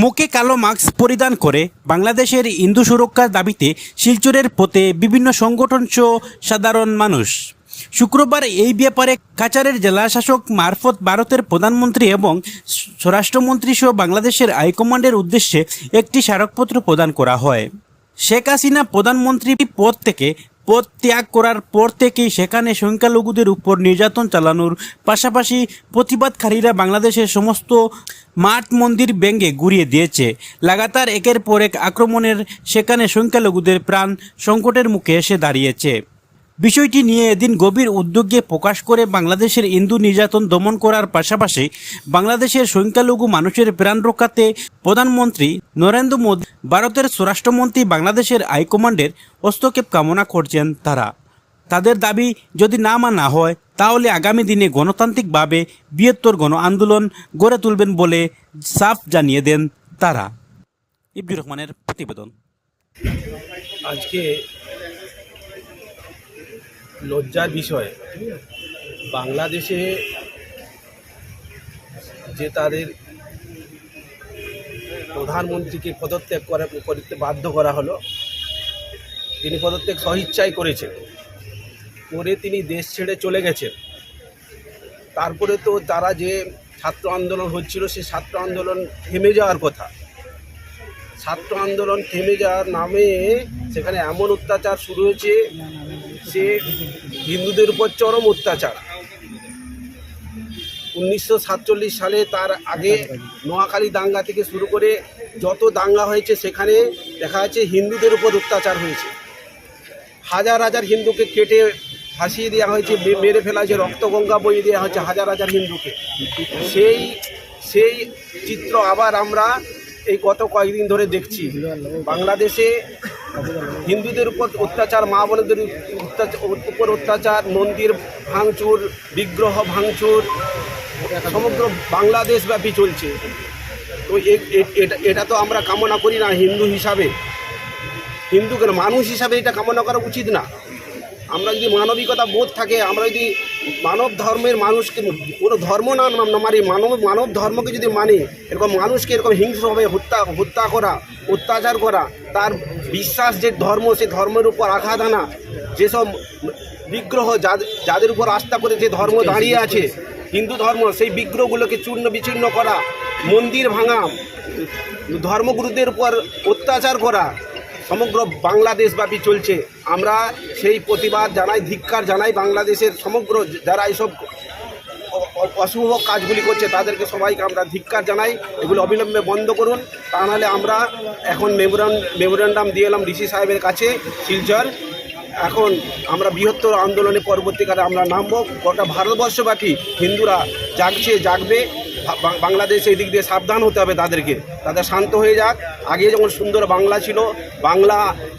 মুখে কালো মাস্ক পরিধান করে বাংলাদেশের হিন্দু সুরক্ষার দাবিতে শিলচরের পথে বিভিন্ন সংগঠন সহ সাধারণ মানুষ। শুক্রবার এই ব্যাপারে কাচারের জেলা শাসক মারফত ভারতের প্রধানমন্ত্রী এবং স্বরাষ্ট্রমন্ত্রী সহ বাংলাদেশের হাইকমান্ডের উদ্দেশ্যে একটি স্মারকপত্র প্রদান করা হয়। শেখ হাসিনা প্রধানমন্ত্রী পদ থেকে পদ ত্যাগ করার পর থেকেই সেখানে সংখ্যালঘুদের উপর নির্যাতন চালানোর পাশাপাশি প্রতিবাদকারীরা বাংলাদেশের সমস্ত মাঠ মন্দির ব্যঙ্গে গুড়িয়ে দিয়েছে। লাগাতার একের পর এক আক্রমণের সেখানে সংখ্যালঘুদের প্রাণ সংকটের মুখে এসে দাঁড়িয়েছে। বিষয়টি নিয়ে এদিন গভীর উদ্যোগে প্রকাশ করে বাংলাদেশের হিন্দু নির্যাতন দমন করার পাশাপাশি বাংলাদেশের সংখ্যালঘু মানুষের প্রাণ রক্ষাতে প্রধানমন্ত্রী নরেন্দ্র মোদী, ভারতের স্বরাষ্ট্রমন্ত্রী, বাংলাদেশের হাইকমান্ডের হস্তক্ষেপ কামনা করছেন তারা। তাদের দাবি, যদি না মানা হয়, তাহলে আগামী দিনে গণতান্ত্রিকভাবে বৃহত্তর গণ আন্দোলন গড়ে তুলবেন বলে সাফ জানিয়ে দেন তারা। ইবজুর রহমানের প্রতিবেদন। আজকে লজ্জার বিষয়, বাংলাদেশে যে তাদের প্রধানমন্ত্রীকে পদত্যাগ করা, করতে বাধ্য করা হলো, তিনি পদত্যাগ সহিচ্ছাই করেছেন। করে তিনি দেশ ছেড়ে চলে গেছেন। তারপরে তো তারা যে ছাত্র আন্দোলন হচ্ছিল সেই ছাত্র আন্দোলন থেমে যাওয়ার কথা। ছাত্র আন্দোলন থেমে যাওয়ার নামে সেখানে এমন অত্যাচার শুরু হয়েছে, সে হিন্দুদের উপর চরম অত্যাচার। উনিশশো সাতচল্লিশ সালে তার আগে নোয়াখালী দাঙ্গা থেকে শুরু করে যত দাঙ্গা হয়েছে, সেখানে দেখা যাচ্ছে হিন্দুদের উপর অত্যাচার হয়েছে। হাজার হাজার হিন্দুকে কেটে ফাঁসিয়ে দেওয়া হয়েছে মেরে ফেলা হয়েছে, রক্তগঙ্গা বইয়ে দেওয়া হয়েছে হাজার হাজার হিন্দুকে। সেই সেই চিত্র আবার আমরা এই গত কয়েকদিন ধরে দেখছি। বাংলাদেশে হিন্দুদের উপর অত্যাচার, মা বোনদের উপর অত্যাচার, মন্দির ভাঙচুর, বিগ্রহ ভাঙচুর, সমগ্র বাংলাদেশ ব্যাপী চলছে। তো এটা এটা তো আমরা কামনা করি না হিন্দু হিসাবে। হিন্দু কেন মানুষ হিসাবে এটা কামনা করা উচিত না। আমরা যদি মানবিকতা বোধ থাকে আমরা যদি মানব ধর্মের মানুষকে কোনো ধর্ম না মানি মানব মানব ধর্মকে যদি মানি এরকম মানুষকে এরকম হিংস্রভাবে হত্যা হত্যা করা অত্যাচার করা তার বিশ্বাস যে ধর্ম সে ধর্মের উপর আঘাত আনা যেসব বিগ্রহ যাদের যাদের উপর আস্থা করে যে ধর্ম দাঁড়িয়ে আছে হিন্দু ধর্ম সেই বিগ্রহগুলোকে চূর্ণ বিচূর্ণ করা মন্দির ভাঙা ধর্মগুরুদের উপর অত্যাচার করা সমগ্র বাংলাদেশব্যাপী চলছে। আমরা সেই প্রতিবাদ জানাই, ধিক্কার জানাই বাংলাদেশের সমগ্র যারা এইসব অশুভ কাজগুলি করছে, তাদেরকে সবাইকে আমরা ধিক্কার জানাই, এগুলো অবিলম্বে বন্ধ করুন। তা নাহলে আমরা এখন মেমোরান, মেমোরান্ডাম দিয়ে এলাম ডিসি সাহেবের কাছে, শিলচর। এখন আমরা বৃহত্তর আন্দোলনে পরবর্তীকালে আমরা নামবো। গোটা ভারতবর্ষব্যাপী হিন্দুরা জাগছে, জাগবে। বাংলাদেশ এই দিক দিয়ে সাবধান হতে হবে তাদেরকে। তাদের শান্ত হয়ে যাক। আগে যেমন সুন্দর বাংলা ছিল, বাংলা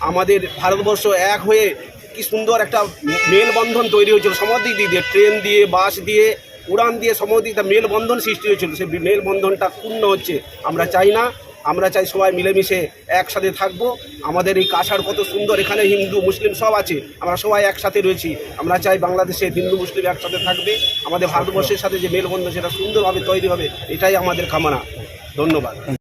আমাদের ভারতবর্ষ এক হয়ে কি সুন্দর একটা মেলবন্ধন তৈরি হয়েছিল। সমদিক দিক দিয়ে ট্রেন দিয়ে, বাস দিয়ে, উড়ান দিয়ে সমদিক দিয়ে মেলবন্ধন সৃষ্টি হয়েছিল। সেই মেলবন্ধনটা পূর্ণ হচ্ছে। আমরা চাই না আমরা চাই সবাই মিলেমিশে একসাথে থাকব। আমাদের এই কাছাড় কত সুন্দর, এখানে হিন্দু, মুসলিম সব আছে। আমরা সবাই একসাথে রয়েছি। আমরা চাই বাংলাদেশে হিন্দু, মুসলিম একসাথে থাকবে। আমাদের ভারতবর্ষের সাথে যে মেলবন্ধন, সেটা সুন্দরভাবে তৈরি হবে, এটাই আমাদের কামনা। ধন্যবাদ।